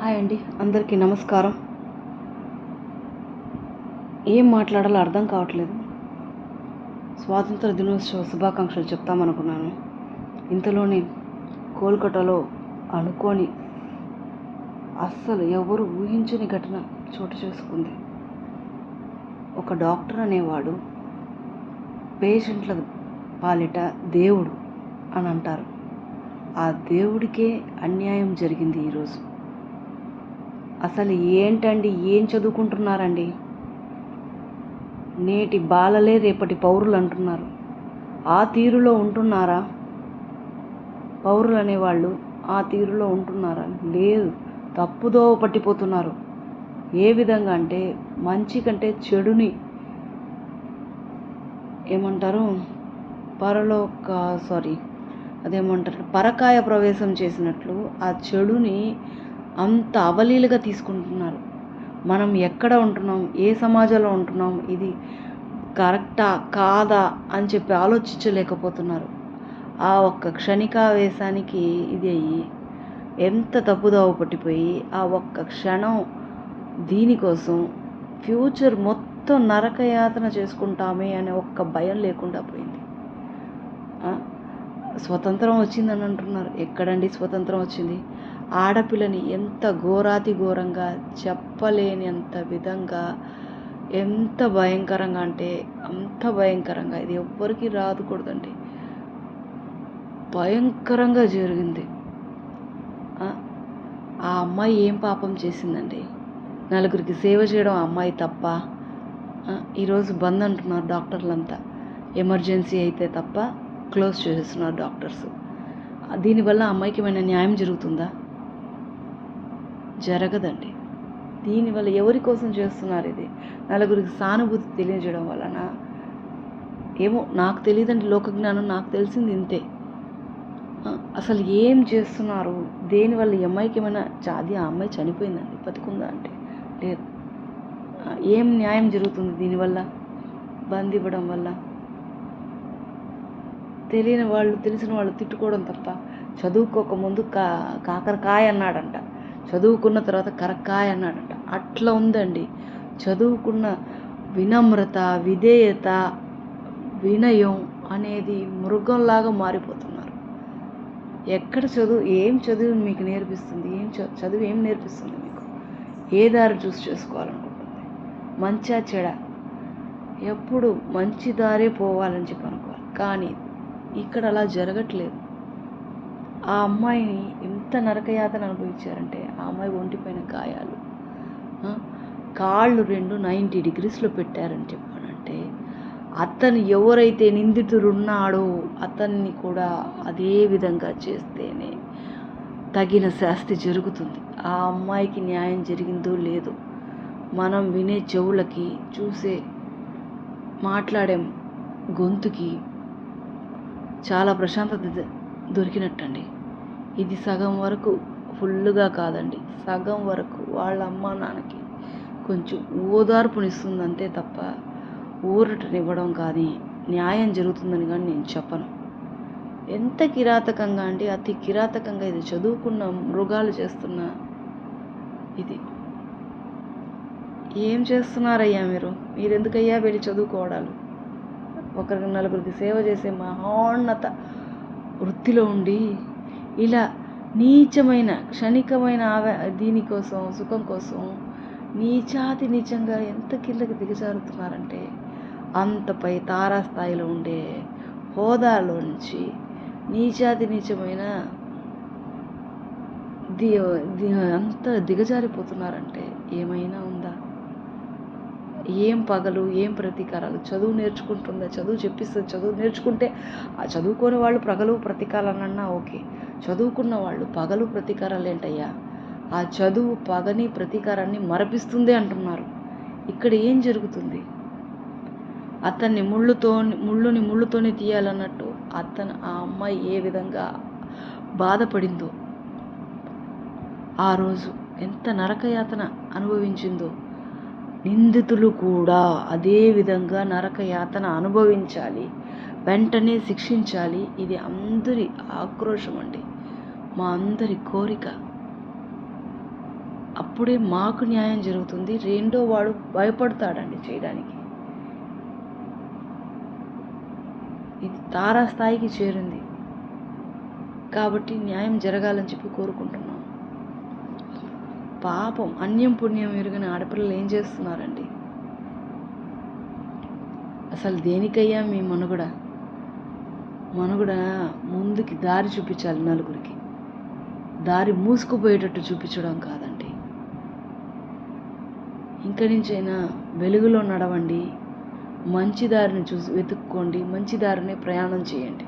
Hi అండి అందరికీ నమస్కారం. ఏం మాట్లాడాలో అర్థం కావట్లేదు. స్వాతంత్ర దినోత్సవ శుభాకాంక్షలు చెప్తామనుకున్నాను. ఇంతలోనే కోల్కతాలో అనుకోని అస్సలు ఎవరు ఊహించని ఘటన చోటు చేసుకుంది. ఒక డాక్టర్ అనేవాడు పేషెంట్ల పాలిట దేవుడు అని అంటారు. ఆ దేవుడికే అన్యాయం జరిగింది ఈరోజు. అసలు ఏంటండి ఏం చదువుకుంటున్నారండి? నేటి బాలలే రేపటి పౌరులు అంటున్నారు. ఆ తీరులో ఉంటున్నారా? పౌరులు అనేవాళ్ళు ఆ తీరులో ఉంటున్నారా? లేదు తప్పుదోవ పట్టిపోతున్నారు. ఏ విధంగా అంటే మంచి కంటే చెడుని ఏమంటారు? పరలోక సారీ అదేమంటారు? పరకాయ ప్రవేశం చేసినట్లు ఆ చెడుని అంత అవలీలుగా తీసుకుంటున్నారు. మనం ఎక్కడ ఉంటున్నాం? ఏ సమాజంలో ఉంటున్నాం? ఇది కరెక్టా? కాదా? అని చెప్పి ఆలోచించలేకపోతున్నారు. ఆ ఒక్క క్షణికావేశానికి ఇది అయ్యి ఎంత తప్పుదోవ పట్టిపోయి ఆ ఒక్క క్షణం దీనికోసం ఫ్యూచర్ మొత్తం నరకయాతన చేసుకుంటామే అనే ఒక్క భయం లేకుండా పోయింది. స్వతంత్రం వచ్చిందని అంటున్నారు. ఎక్కడండి స్వతంత్రం వచ్చింది? ఆడపిల్లని ఎంత ఘోరాతి ఘోరంగా చెప్పలేని అంత విధంగా ఎంత భయంకరంగా అంటే అంత భయంకరంగా. ఇది ఎవ్వరికి రాదుకూడదండి. భయంకరంగా జరిగింది. ఆ? అమ్మాయి ఏం పాపం చేసిందండి? నలుగురికి సేవ చేయడం ఆ అమ్మాయి తప్ప? ఈరోజు బంద్ అంటున్నారు డాక్టర్లంతా. ఎమర్జెన్సీ అయితే తప్ప క్లోజ్ చేసేస్తున్నారు డాక్టర్స్. దీనివల్ల అమ్మాయికి ఏమైనా న్యాయం జరుగుతుందా? జరగదండి. దీనివల్ల ఎవరి కోసం చేస్తున్నారు ఇది? నలుగురికి సానుభూతి తెలియజేయడం వలన ఏమో నాకు తెలియదండి లోకజ్ఞానం నాకు తెలిసింది ఇంతే. అసలు ఏం చేస్తున్నారు? దేనివల్ల ఈ అమ్మాయికి ఏమైనా చాది ఆ అమ్మాయి చనిపోయిందండి బతుకుందా అంటే? లేదు. ఏం న్యాయం జరుగుతుంది దీనివల్ల? బంద్ ఇవ్వడం వల్ల? తెలియని వాళ్ళు తెలిసిన వాళ్ళు తిట్టుకోవడం తప్ప చదువుకోక ముందు కా కాకరకాయ అన్నాడంట. చదువుకున్న తర్వాత కరక్కాయ అన్నాడట అట్లా ఉందండి. చదువుకున్న వినమ్రత విధేయత వినయం అనేది మృగంలాగా మారిపోతున్నారు. ఎక్కడ చదువు ఏం చదువు మీకు నేర్పిస్తుంది? ఏం చదువు ఏం నేర్పిస్తుంది మీకు? ఏ దారి చూసి చేసుకోవాలనుకుంటుంది? మంచా చెడ. ఎప్పుడు మంచి దారే పోవాలని చెప్పి అనుకోవాలి. కానీ ఇక్కడ అలా జరగట్లేదు. ఆ అమ్మాయిని ఎంత నరకయాతన అనుభవించారంటే ఆ అమ్మాయి ఒంటిపైన గాయాలు. కాళ్ళు రెండు నైంటీ డిగ్రీస్లో పెట్టారని చెప్పానంటే అతను ఎవరైతే నిందితుడు ఉన్నాడో అతన్ని కూడా అదే విధంగా చేస్తేనే తగిన శాస్తి జరుగుతుంది. ఆ అమ్మాయికి న్యాయం జరిగిందో లేదో మనం వినే చెవులకి చూసే మాట్లాడే గొంతుకి చాలా ప్రశాంతత దొరికినట్టండి. ఇది సగం వరకు ఫుల్గా కాదండి. సగం వరకు వాళ్ళ అమ్మ నాన్నకి కొంచెం ఓదార్పునిస్తుంది అంతే తప్ప ఊరటనివ్వడం కానీ న్యాయం జరుగుతుందని కానీ నేను చెప్పను. ఎంత కిరాతకంగా అంటే అతి కిరాతకంగా ఇది చదువుకున్న మృగాలు చేస్తున్న ఇది. ఏం చేస్తున్నారయ్యా మీరు? మీరెందుకయ్యా వెళ్ళి చదువుకోవడాలు? ఒకరికి నలుగురికి సేవ చేసే మహోన్నత వృత్తిలో ఉండి ఇలా నీచమైన క్షణికమైన ఆవే దీనికోసం సుఖం కోసం నీచాతి నీచంగా ఎంత కిందకి దిగజారుతున్నారంటే అంతపై తారాస్థాయిలో ఉండే హోదాలో నుంచి నీచాతి నీచమైన ది అంత దిగజారిపోతున్నారంటే ఏమైనా ఉందా? ఏం పగలు ఏం ప్రతీకారాలు? చదువు నేర్చుకుంటుందా? చదువు చెప్పిస్తుంది. చదువు నేర్చుకుంటే ఆ చదువుకోని వాళ్ళు పగలు ప్రతీకారాలన్నా ఓకే. చదువుకున్న వాళ్ళు పగలు ప్రతీకారాలు ఏంటయ్యా? ఆ చదువు పగని ప్రతీకారాన్ని మరపిస్తుంది అంటున్నారు. ఇక్కడ ఏం జరుగుతుంది? అతన్ని ముళ్ళుతో ముళ్ళుని ముళ్ళుతోనే తీయాలన్నట్టు అతను ఆ అమ్మాయి ఏ విధంగా బాధపడిందో ఆ రోజు ఎంత నరకయాతన అనుభవించిందో నిందితులు కూడా అదే విధంగా నరకయాతన అనుభవించాలి. వెంటనే శిక్షించాలి. ఇది అందరి ఆక్రోషం అండి మా అందరి కోరిక. అప్పుడే మాకు న్యాయం జరుగుతుంది. రెండో వాడు భయపడతాడండి చేయడానికి. ఇది తారాస్థాయికి చేరింది. కాబట్టి న్యాయం జరగాలని చెప్పి కోరుకుంటున్నాను పాపం అన్యం పుణ్యం ఎరుగని ఆడపిల్లలు ఏం చేస్తున్నారండి? అసలు దేనికయ్యా మీ మనుగడ? మనుగడ ముందుకి దారి చూపించాలి నలుగురికి. దారి మూసుకుపోయేటట్టు చూపించడం కాదండి. ఇంక నుంచైనా వెలుగులో నడవండి మంచి దారిని చూసి వెతుక్కోండి మంచి దారిని ప్రయాణం చేయండి.